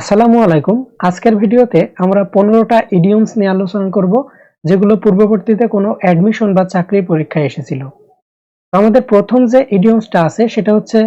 আসসালামু আলাইকুম। আজকের ভিডিওতে আমরা পনেরোটা ইডিয়মস নিয়ে আলোচনা করব, যেগুলো পূর্ববর্তীতে কোনো অ্যাডমিশন বা চাকরির পরীক্ষায় এসেছিল। আমাদের প্রথম যে ইডিয়মসটা আছে, সেটা হচ্ছে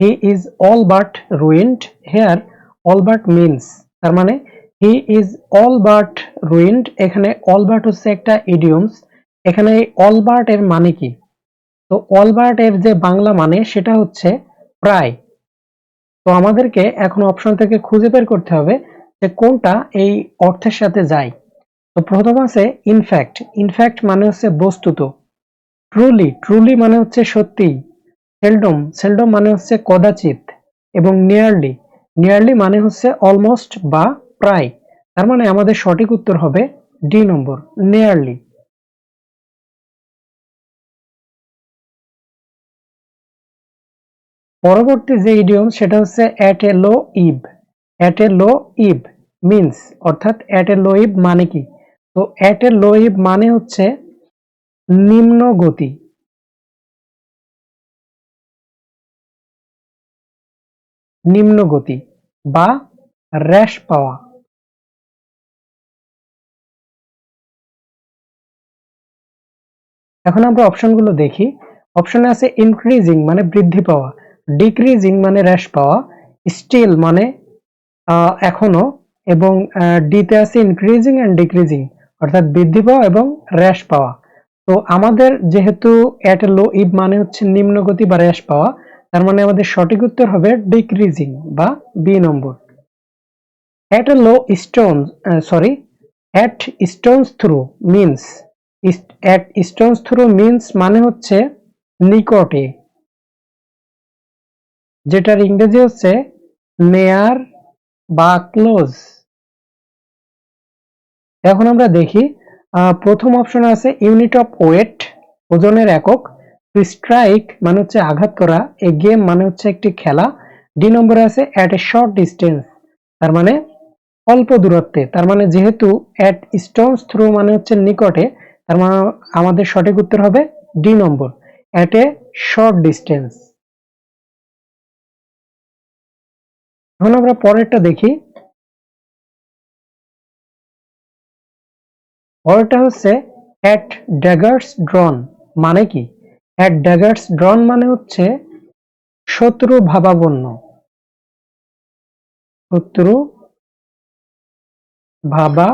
he is all but ruined here all but means তার মানে he is all but ruined এখানে অল বাট হচ্ছে একটা ইডিয়মস এখানে এই অল বাট এর মানে কি? তো অল বাট এর যে বাংলা মানে সেটা হচ্ছে প্রায় তো আমাদেরকে এখন অপশন থেকে খুঁজে বের করতে হবে যে কোনটা এই অর্থের সাথে যায়। তো প্রথম আছে ইনফ্যাক্ট ইনফ্যাক্ট মানে হচ্ছে বস্তুত। ট্রুলি ট্রুলি মানে হচ্ছে সত্যি। সেলডম সেলডম মানে হচ্ছে কদাচিৎ এবং নিয়ারলি নিয়ারলি মানে হচ্ছে অলমোস্ট বা প্রায়। তার মানে আমাদের সঠিক উত্তর হবে ডি নম্বর নিয়ারলি পরবর্তী যে ইডিয়ম সেটা হচ্ছে at a low ebb at a low ebb means অর্থাৎ অ্যাট এ লো ইব মানে কি? তো অ্যাট এ লো ইব মানে হচ্ছে নিম্ন গতি। নিম্ন গতি বা র্যাশ পাওয়া। এখন আমরা অপশনগুলো দেখি। অপশনে আছে ইনক্রিজিং মানে বৃদ্ধি পাওয়া। ডিক্রিজিং মানে হ্রাস পাওয়া স্টিল মানে এখনও এবং ডিতে আছে ইনক্রিজিং অ্যান্ড ডিক্রিজিং অর্থাৎ বৃদ্ধি পাওয়া এবং হ্রাস পাওয়া। তো আমাদের যেহেতু অ্যাট লো ইব মানে হচ্ছে নিম্ন গতি বা হ্রাস পাওয়া, তার মানে আমাদের সঠিক উত্তর হবে ডিক্রিজিং বা B number. At a low stone sorry at stone's throw means at stone's throw means মানে হচ্ছে নিকটে। যেটার ইংরেজি হচ্ছে নেয়ার বা ক্লোজ। এখন আমরা দেখি প্রথম অপশন আছে ইউনিট অফ ওয়েট, ওজনের একক। স্ট্রাইক মানে হচ্ছে আঘাত করা, এ গেম মানে হচ্ছে একটি খেলা। ডি নম্বরে আছে অ্যাট এ শর্ট ডিস্টেন্স, তার মানে অল্প দূরত্বে। তার মানে যেহেতু অ্যাট স্টোনস থ্রু মানে হচ্ছে নিকটে, তার মানে আমাদের সঠিক উত্তর হবে D number, at a short distance. এখন আমরা পরেরটা দেখি। পরেরটা হচ্ছে অ্যাট ড্যাগার্স ড্রন মানে কি? অ্যাট ড্যাগার্স ড্রন মানে হচ্ছে শত্রু ভাবাপন্ন। শত্রু ভাবা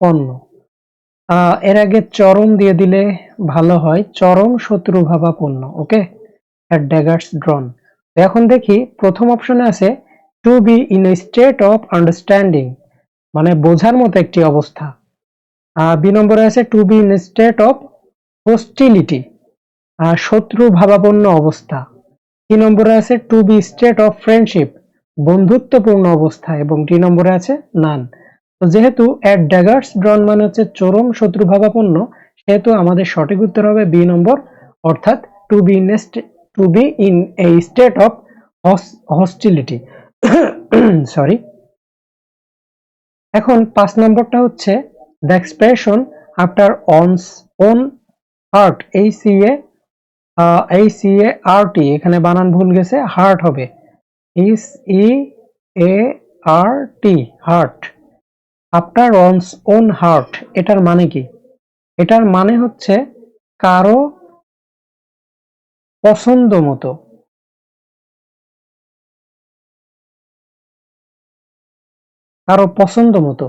পণ্য এর আগে চরম দিয়ে দিলে ভালো হয়। চরম শত্রু ভাবা পণ্য ওকে অ্যাট ড্যাগার্স ড্রন এখন দেখি প্রথম অপশনে আছে to be in a state of understanding মানে বোঝার মতো একটি অবস্থা। আহ, বি নম্বরে আছে to be in a state of hostility শত্রু ভাবাপন্ন অবস্থা। তিন নম্বরে আছে to be state of friendship বন্ধুত্বপূর্ণ অবস্থা এবং ডি নম্বরে আছে নান তো যেহেতু অ্যাট ড্যাগার্স ড্রন মানে হচ্ছে চরম শত্রু ভাবাপন্ন সেহেতু আমাদের সঠিক উত্তর হবে বি নম্বর অর্থাৎ to be in to be in a state of hostility sorry এখন পাঁচ নম্বরটা হচ্ছে the expression after one's own heart এই সি এ এই সি এ আর টি, এখানে বানান ভুল গেছে হার্ট হবে। Is E A R T heart after one's own heart এটার মানে কি? এটার মানে হচ্ছে কারও পছন্দ মতো। কারও পছন্দ মতো।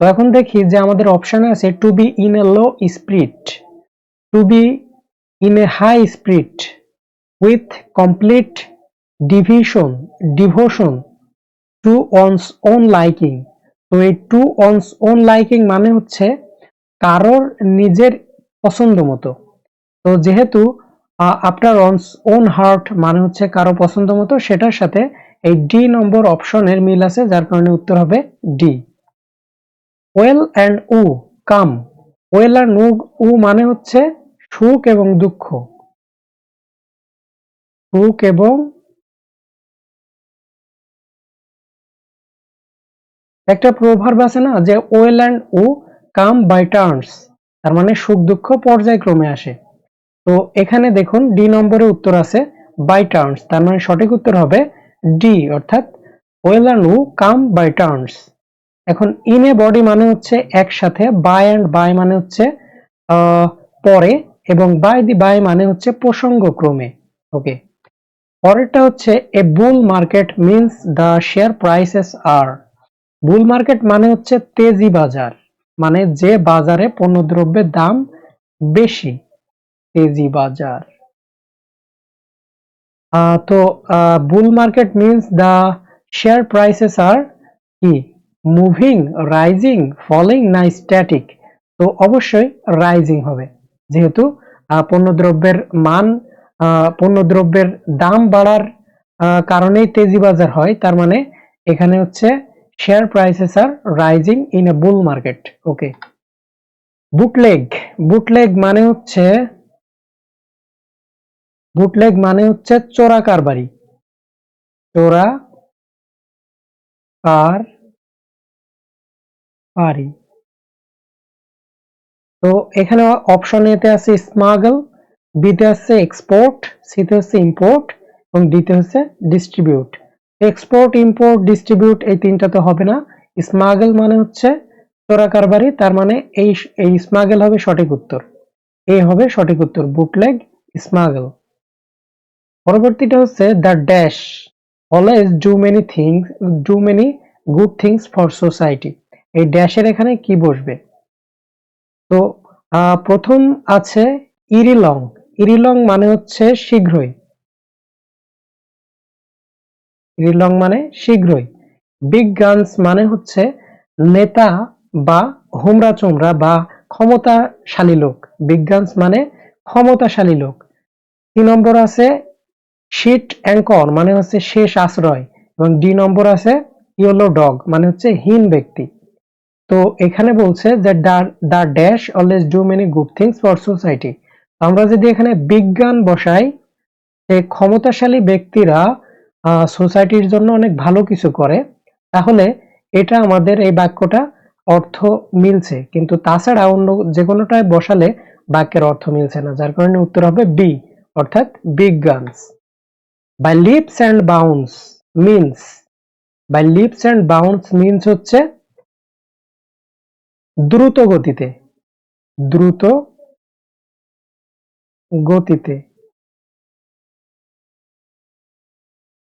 তো এখন দেখি যে আমাদের অপশনে আছে to be in a low spirit to be in a high spirit with complete division devotion to one's own liking তো এই টু অনস ওন লাইকিং মানে হচ্ছে কারোর নিজের পছন্দ মতো। তো যেহেতু অনস ওন হার্ট মানে হচ্ছে কারও পছন্দ মতো, সেটার সাথে এই ডি নম্বর অপশনের মিল আছে, যার কারণে উত্তর হবে D weal and woe come weal and woe woe মানে হচ্ছে সুখ এবং দুঃখ। সুখ এবং একটা প্রভাব আছে না, যে weal and woe come by turns তার মানে সুখ দুঃখ পর্যায়ক্রমে আসে। তো এখানে দেখুন ডি নম্বরে উত্তর আছে বাই টার্নস তার মানে সঠিক উত্তর হবে ডি অর্থাৎ weal woe come by turns এখন ইন এ বডি মানে হচ্ছে একসাথে বাই অ্যান্ড বাই মানে হচ্ছে পরে এবং বাই দি বাই মানে হচ্ছে প্রসঙ্গক্রমে। ওকে পরেরটা হচ্ছে a bull market means the share prices are bull market মানে হচ্ছে তেজি বাজার মানে যে বাজারে পণ্যদ্রব্যের দাম বেশি। তেজি বাজার। তো bull market means the share prices are কি? মুভিং রাইজিং ফলিং না স্ট্যাটিক তো অবশ্যই রাইজিং হবে। যেহেতু পণ্যদ্রব্যের মান পণ্যদ্রব্যের দাম বাড়ার কারণেই তেজি বাজার হয়। তার মানে এখানে হচ্ছে share prices are rising in a bull market okay bootleg bootleg মানে হচ্ছে বুটলেগ মানে হচ্ছে চোরা কারবারি। চোরা কার পারি তো এখানে অপশন এতে আছে স্মাগল বিতে আছে এক্সপোর্ট সিতে হচ্ছে ইম্পোর্ট এবং ডিতে হচ্ছে ডিস্ট্রিবিউট এক্সপোর্ট ইম্পোর্ট ডিস্ট্রিবিউট এই তিনটা তো হবে না। স্মাগল মানে হচ্ছে চোরা কারবারি, তার মানে এই এই স্মাগল হবে সঠিক উত্তর। এ হবে সঠিক উত্তর, বুটলেগ স্মাগল পরবর্তীটা হচ্ছে the dash always do many things do many good things for society এই ড্যাশের এখানে কি বসবে? তো প্রথম আছে ইরিলং। ইরিলং মানে হচ্ছে শীঘ্রই। ইরিলং মানে শীঘ্রই। বিগ গানস মানে হচ্ছে নেতা বা হুমরা চুমরা বা ক্ষমতাশালী লোক। বিগ গানস মানে ক্ষমতাশালী লোক। তিন নম্বর আছে? শিট অ্যাঙ্কর মানে হচ্ছে শেষ আশ্রয় এবং ডি নম্বর আছে ইয়েলো ডগ মানে হচ্ছে হীন ব্যক্তি। তো এখানে বলছে যে the dash always do many good things for society. আমরা যদি এখানে বিজ্ঞান বসাই, যে ক্ষমতাশালী ব্যক্তিরা সোসাইটির জন্য অনেক ভালো কিছু করে, তাহলে এটা আমাদের এই বাক্যটা অর্থ মিলছে। কিন্তু তাছাড়া অন্য যে কোনোটায় বসালে বাক্যের অর্থ মিলছে না, যার কারণে উত্তর হবে বি, অর্থাৎ big guns by leaps and bounds means by leaps and bounds means হচ্ছে দ্রুত গতিতে দ্রুত গতিতে।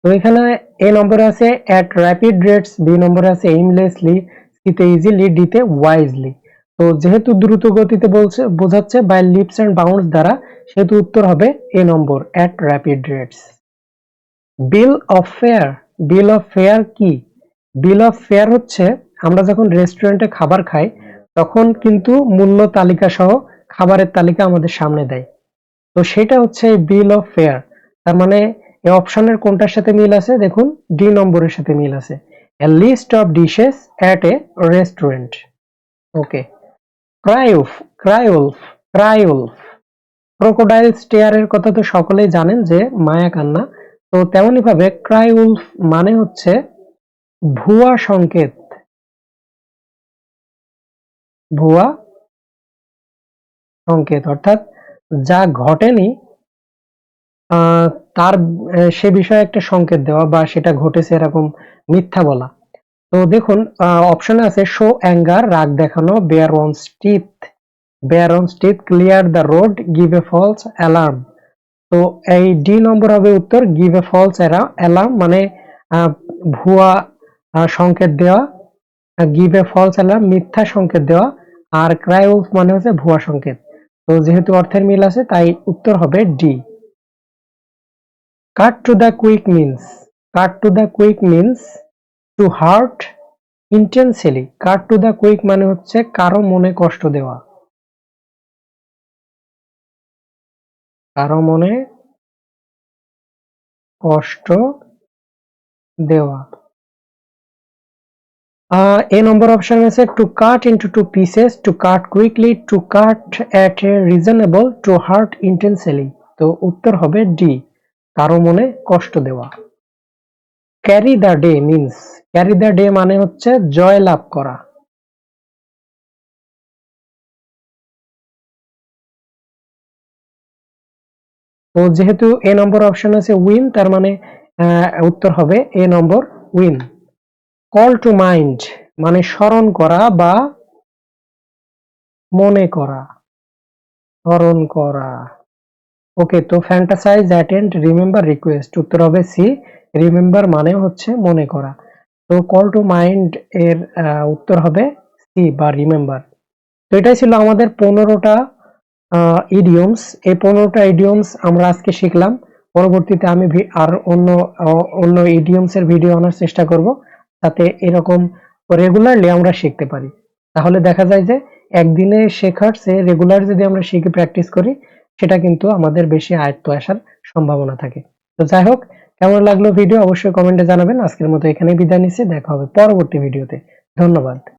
তো এখানে এ নম্বরে আছে অ্যাট র্যাপিড রেটস বি নম্বরে আছে এইমলেসলি সিতে ইজিলি ডিতে ওয়াইজলি তো যেহেতু দ্রুত গতিতে বলছে, বোঝাচ্ছে বাই লিপস অ্যান্ড বাউন্স দ্বারা, সেহেতু উত্তর হবে A number at rapid rates bill of fare bill of fare কি? বিল অফ ফেয়ার হচ্ছে, আমরা যখন রেস্টুরেন্টে খাবার খাই, তখন কিন্তু মূল্য তালিকা সহ খাবারের তালিকা আমাদের সামনে দেয়। তো সেটা হচ্ছে বিল অফ ফেয়ার তার মানে এই অপশনের কোনটার সাথে মিল আছে? দেখুন ডি নম্বরের সাথে মিল আছে। A list of dishes at a restaurant okay cry wolf cry wolf cry wolf crocodile স্টেয়ারের কথা তো সকলেই জানেন যে মায়া কান্না তো তেমনি ভাবে ক্রাইউলফ মানে হচ্ছে ভুয়া সংকেত। ভুয়া সংকেত, অর্থাৎ যা ঘটেনি তার সে বিষয়ে একটা সংকেত দেওয়া বা সেটা ঘটেছে এরকম মিথ্যা বলা। তো দেখুন অপশনে আছে শো অ্যাঙ্গার রাগ দেখানো bare on teeth bare on teeth clear the road give a false alarm তো এই ডি নম্বর হবে উত্তর গিভ এ ফলস অ্যালার্ম মানে ভুয়া সংকেত দেওয়া গিভ এ ফলস অ্যালার্ম মিথ্যা সংকেত দেওয়া, আর ক্রাই উলফ মানে হচ্ছে ভুয়া সংকেত। তো যেহেতু অর্থের মিল আছে, তাই উত্তর হবে D cut to the quick means cut to the quick means to hurt intensely cut to the quick মানে হচ্ছে কারও মনে কষ্ট দেওয়া। কারও মনে কষ্ট দেওয়া। এ নম্বর অপশন আছে to cut into two pieces to cut quickly to cut at a reasonable to hurt intensely তো উত্তর হবে ডি কারও মনে কষ্ট দেওয়া। Carry the day means carry the day মানে হচ্ছে জয় লাভ করা। তো যেহেতু এ নম্বর অপশন আছে উইন তার মানে উত্তর হবে A number win call to mind মানে স্মরণ করা বা মনে করা। স্মরণ করা। ওকে তো ফ্যান্টাসাইজ অ্যাটেন্ড রিমেম্বার রিকোয়েস্ট উত্তর হবে সি রিমেম্বার মানে হচ্ছে মনে করা। তো কল টু মাইন্ড এর উত্তর হবে সি বা রিমেম্বার তো এটাই ছিল আমাদের পনেরোটা ইডিয়মস এই পনেরোটা ইডিয়মস আমরা আজকে শিখলাম। পরবর্তীতে আমি আর অন্য অন্য ইডিয়মস এর ভিডিও আনার চেষ্টা করব, যাতে এরকম রেগুলারলি আমরা শিখতে পারি। তাহলে দেখা যায় যে একদিনে শেখার চেয়ে রেগুলার যদি আমরা শিখে প্র্যাকটিস করি, সেটা কিন্তু আমাদের বেশি আয়ত্ত আসার সম্ভাবনা থাকে। তো যাই হোক, কেমন লাগল ভিডিও অবশ্যই কমেন্টে জানাবেন। আজকের মতো এখানেই বিদায় নিচ্ছি। দেখা হবে পরবর্তী ভিডিওতে ধন্যবাদ।